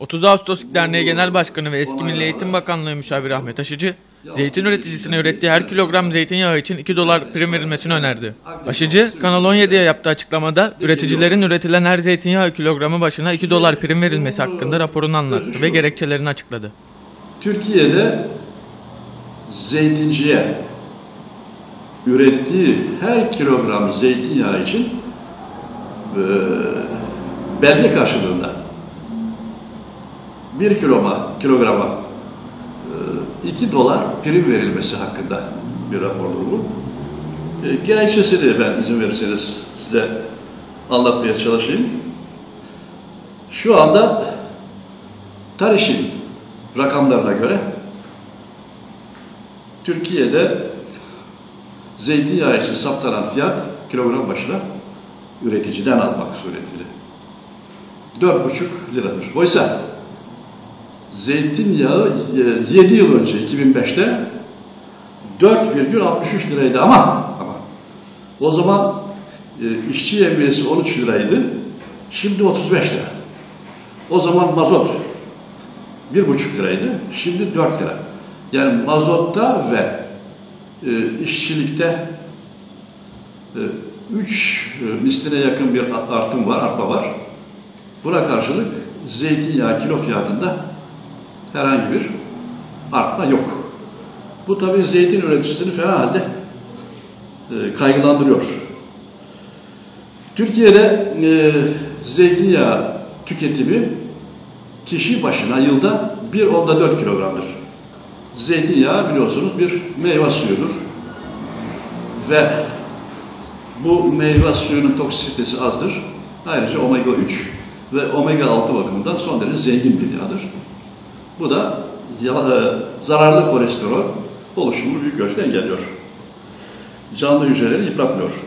30 Ağustos Derneği Genel Başkanı ve eski Milli Eğitim Bakanlığı Müşaviri Ahmet Aşıcı, zeytin üreticisine ürettiği her kilogram zeytinyağı için 2 dolar prim verilmesini önerdi. Aşıcı, Kanal 17'ye yaptığı açıklamada üreticilerin üretilen her zeytinyağı kilogramı başına 2 dolar prim verilmesi hakkında raporunu anlattı ve gerekçelerini açıkladı. Türkiye'de zeytinciye ürettiği her kilogram zeytinyağı için e, belge karşılığında bir kiloma, kilograma 2 dolar prim verilmesi hakkında bir rapordur bu. E, gerekçesini ben izin verirseniz size anlatmaya çalışayım. Şu anda Tariş'in rakamlarına göre Türkiye'de zeytinyağı için saptanan fiyat kilogram başına üreticiden almak suretiyle 4,5 liradır. Oysa zeytinyağı 7 yıl önce 2005'te 4,63 liraydı ama ama o zaman e, işçi yevmiyesi 13 liraydı. Şimdi 35 lira. O zaman mazot bir buçuk liraydı. Şimdi 4 lira. Yani mazotta ve e, işçilikte 3 e, misline yakın bir artım var, artma var. Buna karşılık zeytinyağı kilo fiyatında herhangi bir artma yok. Bu tabii zeytin üreticisini fena halde e, kaygılandırıyor. Türkiye'de e, zeytinyağı tüketimi kişi başına yılda 1.4 kilogramdır. Zeytinyağı biliyorsunuz bir meyve suyudur. Ve bu meyve suyunun toksisitesi azdır. Ayrıca omega 3 ve omega 6 bakımından son derece zengin bir yağdır. Bu da e, zararlı kolesterol oluşumunu büyük ölçüde engelliyor. Canlı hücreleri yıpratmıyor.